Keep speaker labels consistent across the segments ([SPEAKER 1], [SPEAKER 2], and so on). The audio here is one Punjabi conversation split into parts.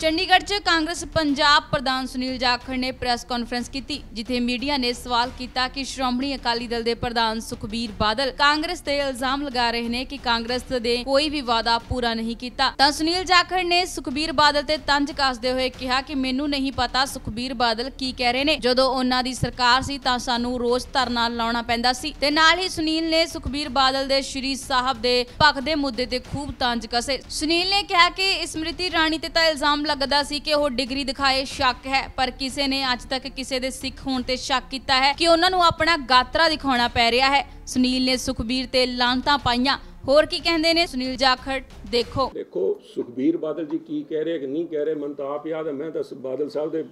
[SPEAKER 1] ਚੰਡੀਗੜ੍ਹ 'ਚ ਕਾਂਗਰਸ ਪੰਜਾਬ ਪ੍ਰਧਾਨ ਸੁਨੀਲ ਜਾਖੜ ਨੇ ਪ੍ਰੈਸ ਕਾਨਫਰੰਸ ਕੀਤੀ, ਜਿੱਥੇ ਮੀਡੀਆ ਨੇ ਸਵਾਲ ਕੀਤਾ ਕਿ ਸ਼੍ਰੋਮਣੀ ਅਕਾਲੀ ਦਲ ਦੇ ਪ੍ਰਧਾਨ ਸੁਖਬੀਰ ਬਾਦਲ ਕਾਂਗਰਸ ਤੇ ਇਲਜ਼ਾਮ ਲਗਾ ਰਹੇ ਨੇ ਕਿ ਕਾਂਗਰਸ ਦੇ ਕੋਈ ਵੀ ਵਾਅਦਾ ਪੂਰਾ ਨਹੀਂ ਕੀਤਾ। ਤਾਂ ਸੁਨੀਲ ਜਾਖੜ ਨੇ ਸੁਖਬੀਰ ਬਾਦਲ ਤੇ ਤੰਜ ਕੱਸਦੇ ਹੋਏ ਕਿਹਾ ਕਿ ਮੈਨੂੰ ਨਹੀਂ ਪਤਾ ਸੁਖਬੀਰ ਬਾਦਲ ਕੀ ਕਹਿ ਰਹੇ ਨੇ। ਜਦੋਂ ਉਹਨਾਂ ਦੀ ਸਰਕਾਰ ਸੀ ਤਾਂ ਸਾਨੂੰ ਰੋਜ਼ ਧਰਨਾ ਲਾਉਣਾ ਪੈਂਦਾ ਸੀ ਤੇ ਨਾਲ ਹੀ ਸੁਨੀਲ ਨੇ ਸੁਖਬੀਰ ਬਾਦਲ ਦੇ ਸ਼੍ਰੀ ਸਾਹਿਬ ਦੇ ਪੱਖ ਦੇ ਮੁੱਦੇ ਤੇ ਖੂਬ ਤੰਜ ਕਸੇ। ਸੁਨੀਲ ਨੇ ਕਿਹਾ ਕਿ ਸਮ੍ਰਿਤੀ ਰਾਣੀ ਤੇ ਤਾਂ ਇਲਜ਼ਾਮ ਲੱਗਦਾ ਸੀ ਕਿ ਉਹ ਡਿਗਰੀ ਦਿਖਾਏ ਸ਼ੱਕ ਹੈ, ਪਰ ਕਿਸੇ ਨੇ ਅੱਜ ਤੱਕ ਕਿਸੇ ਦੇ ਸਿੱਖ ਹੋਣ ਤੇ ਸ਼ੱਕ ਕੀਤਾ ਹੈ ਕਿ ਉਹਨਾਂ ਨੂੰ ਆਪਣਾ ਗਾਤਰਾ ਦਿਖਾਉਣਾ ਪੈ ਰਿਹਾ ਹੈ। ਸੁਨੀਲ ਨੇ ਸੁਖਬੀਰ ਤੇ ਲਾਂਤਾਂ ਪਾਈਆਂ। ਹੋਰ ਕੀ ਕਹਿੰਦੇ ਨੇ? ਸੁਨੀਲ ਜਾਖੜ, ਦੇਖੋ।
[SPEAKER 2] ਦੇਖੋ, ਸੁਖਬੀਰ ਬਾਦਲ ਜੀ ਕੀ ਕਹਿ ਰਹੇ, ਕਿ ਨਹੀਂ ਕਹਿ ਰਹੇ, ਮਨ ਤਾਂ ਆਪ ਯਾਦ ਹੈ, ਮੈਂ ਤਾਂ ਬਾਦਲ ਸਾਹਿਬ ਦੇ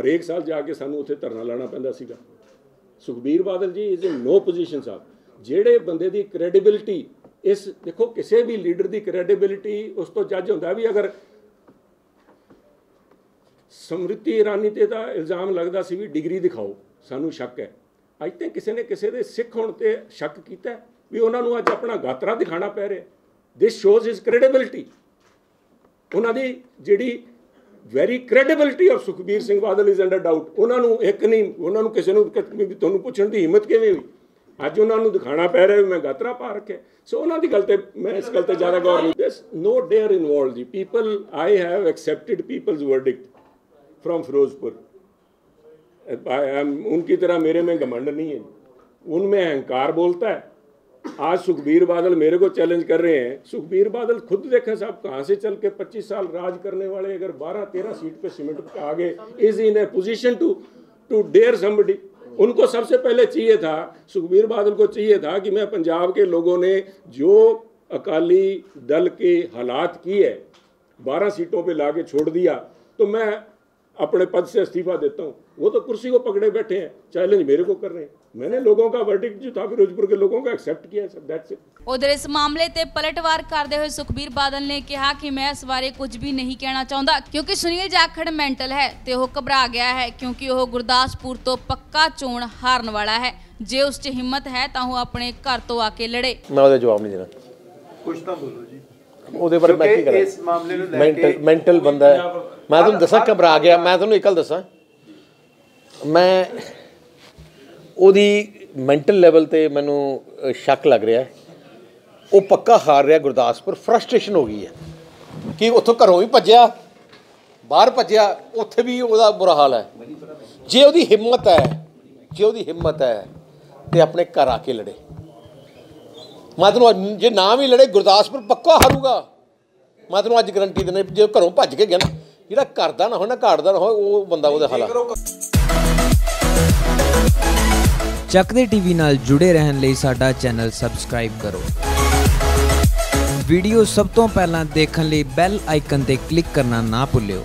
[SPEAKER 2] ਹਰੇਕ ਸਾਲ ਜਾ ਕੇ ਸਾਨੂੰ ਉੱਥੇ ਧਰਨਾ ਲਾਣਾ ਪੈਂਦਾ ਸੀਗਾ। Sukhbir Badal ji is in no position ਸਾਹਿਬ ਜਿਹੜੇ ਬੰਦੇ ਦੀ ਕ੍ਰੈਡੀਬਿਲਿਟੀ ਇਸ, ਦੇਖੋ, ਕਿਸੇ ਵੀ ਲੀਡਰ ਦੀ ਕ੍ਰੈਡੀਬਿਲਿਟੀ ਉਸ ਤੋਂ ਜੱਜ ਹੁੰਦਾ ਵੀ ਅਗਰ ਸਮ੍ਰਿਤੀ ਇਰਾਨੀ ਤੇ ਦਾ ਇਲਜ਼ਾਮ ਲੱਗਦਾ ਸੀ ਵੀ ਡਿਗਰੀ ਦਿਖਾਓ, ਸਾਨੂੰ ਸ਼ੱਕ ਹੈ। ਅੱਜ ਤੱਕ ਕਿਸੇ ਨੇ ਕਿਸੇ ਦੇ ਸਿੱਖ ਹੋਣ ਤੇ ਸ਼ੱਕ ਕੀਤਾ ਵੀ ਉਹਨਾਂ ਨੂੰ ਅੱਜ ਆਪਣਾ ਗਾਤਰਾ ਦਿਖਾਣਾ ਪੈ ਰਿਹਾ ਦਿਸ ਸ਼ੋਜ਼ ਹਿਸ ਕ੍ਰੈਡੀਬਿਲਟੀ ਉਹਨਾਂ ਦੀ ਜਿਹੜੀ very credibility of Sukhbir Singh Badal is under doubt ਉਹਨਾਂ ਨੂੰ ਇੱਕ ਨਹੀਂ, ਉਹਨਾਂ ਨੂੰ ਕਿਸੇ ਨੂੰ ਤੁਹਾਨੂੰ ਪੁੱਛਣ ਦੀ ਹਿੰਮਤ ਕਿਵੇਂ ਹੋਈ? ਅੱਜ ਉਹਨਾਂ ਨੂੰ ਦਿਖਾਣਾ ਪੈ ਰਿਹਾ ਵੀ ਮੈਂ ਗਾਤਰਾ ਪਾ ਰੱਖਿਆ ਸੋ ਉਹਨਾਂ ਦੀ ਗੱਲ ਤੇ ਮੈਂ ਇਸ ਗੱਲ ਤੇ ਜ਼ਿਆਦਾ ਗੌਰ ਨਹੀਂ this no they're involved the people I have accepted people's verdict from Firozpur उनकी तरह मेरे में घमंड नहीं है। उनमें अहंकार बोलता है। आज सुखबीर बादल मेरे को चैलेंज कर रहे हैं। सुखबीर बादल खुद देखें साहब, कहाँ से चल के 25 साल राज करने वाले अगर 12 13 सीट पे सीमेंट आगे is in a position to to dare somebody उनको सबसे पहले चाहिए था, सुखबीर बादल को चाहिए था कि मैं पंजाब के लोगों ने जो अकाली दल के हालात की है बारह सीटों पे लाके छोड़ दिया तो मैं अपने पद से इस्तीफा देता हूँ वो तो कुर्सी को पकड़े बैठे हैं चैलेंज मेरे को कर रहे हैं मैंने लोगों का वर्डिक्ट जो था फिरोजपुर के लोगों का एक्सेप्ट किया सर दैट्स इट
[SPEAKER 1] ਉਧਰ ਇਸ ਮਾਮਲੇ ਤੇ ਪਲਟਵਾਰ ਕਰਦੇ ਹੋਏ ਸੁਖਬੀਰ ਬਾਦਲ ਨੇ ਕਿਹਾ ਕਿ ਮੈਂ ਇਸ ਬਾਰੇ ਕੁਝ ਵੀ ਨਹੀਂ ਕਹਿਣਾ ਚਾਹੁੰਦਾ ਕਿਉਂਕਿ ਸੁਨੀਲ ਜਾਖੜ ਮੈਂਟਲ ਹੈ ਤੇ ਉਹ ਘਬਰਾ ਗਿਆ ਹੈ ਕਿਉਂਕਿ ਉਹ ਗੁਰਦਾਸਪੁਰ ਤੋਂ ਪੱਕਾ ਚੋਣ ਹਾਰਨ ਵਾਲਾ ਹੈ ਜੇ ਉਸ 'ਚ ਹਿੰਮਤ ਹੈ ਤਾਂ ਉਹ ਆਪਣੇ ਘਰ ਤੋਂ ਆ ਕੇ ਲੜੇ
[SPEAKER 3] ਮੈਂ ਉਹਦਾ ਜਵਾਬ ਨਹੀਂ ਦੇਣਾ
[SPEAKER 4] ਕੁਝ ਤਾਂ ਬੋਲੋ ਜੀ
[SPEAKER 3] ਉਹਦੇ ਬਾਰੇ ਮੈਂ ਕੀ ਕਰਾਂ?
[SPEAKER 4] ਇਸ ਮਾਮਲੇ ਨੂੰ ਲੈ ਕੇ
[SPEAKER 3] ਮੈਂਟਲ ਬੰਦਾ ਹੈ। ਮੈਂ ਤੁਹਾਨੂੰ ਦੱਸਾਂ ਘਬਰਾ ਗਿਆ। ਮੈਂ ਤੁਹਾਨੂੰ ਇੱਕ ਗੱਲ ਦੱਸਾਂ। ਮੈਂ ਉਹਦੀ ਮੈਂਟਲ ਲੈਵਲ ਤੇ ਮੈਨੂੰ ਸ਼ੱਕ ਲੱਗ ਰਿਹਾ ਹੈ। ਉਹ ਪੱਕਾ ਹਾਰ ਰਿਹਾ ਗੁਰਦਾਸਪੁਰ। ਫਰਸਟ੍ਰੇਸ਼ਨ ਹੋ ਗਈ ਹੈ। ਕਿ ਉੱਥੋਂ ਘਰੋਂ ਵੀ ਭੱਜਿਆ ਬਾਹਰ ਭੱਜਿਆ ਉੱਥੇ ਵੀ ਉਹਦਾ ਬੁਰਾ ਹਾਲ ਹੈ। ਜੇ ਉਹਦੀ ਹਿੰਮਤ ਹੈ ਜੇ ਉਹਦੀ ਹਿੰਮਤ ਹੈ ਤੇ ਆਪਣੇ ਘਰ ਆ ਕੇ ਲੜੇ। ਮੈਂ ਤੈਨੂੰ ਜੇ ਨਾ ਵੀ ਲੜੇ, ਗੁਰਦਾਸਪੁਰ ਪੱਕਾ ਹਾਰੂਗਾ। ਮੈਂ ਤੈਨੂੰ ਅੱਜ ਗਰੰਟੀ ਦਿੰਦਾ ਜੇ ਘਰੋਂ ਭੱਜ ਕੇ ਗਿਆ ਨਾ, ਜਿਹੜਾ ਘਰ ਦਾ ਨਾ ਹੋਏ, ਨਾ ਘਾਟ ਦਾ ਨਾ ਹੋਏ, ਉਹ ਬੰਦਾ ਉਹਦੇ ਹਾਲਾਤ।
[SPEAKER 5] ਚੱਕਦੇ ਟੀਵੀ ਨਾਲ ਜੁੜੇ ਰਹਿਣ ਲਈ ਸਾਡਾ ਚੈਨਲ ਸਬਸਕ੍ਰਾਈਬ ਕਰੋ। ਵੀਡੀਓ ਸਭ ਤੋਂ ਪਹਿਲਾਂ ਦੇਖਣ ਲਈ ਬੈਲ ਆਈਕਨ ਤੇ ਕਲਿੱਕ ਕਰਨਾ ਨਾ ਭੁੱਲਿਓ।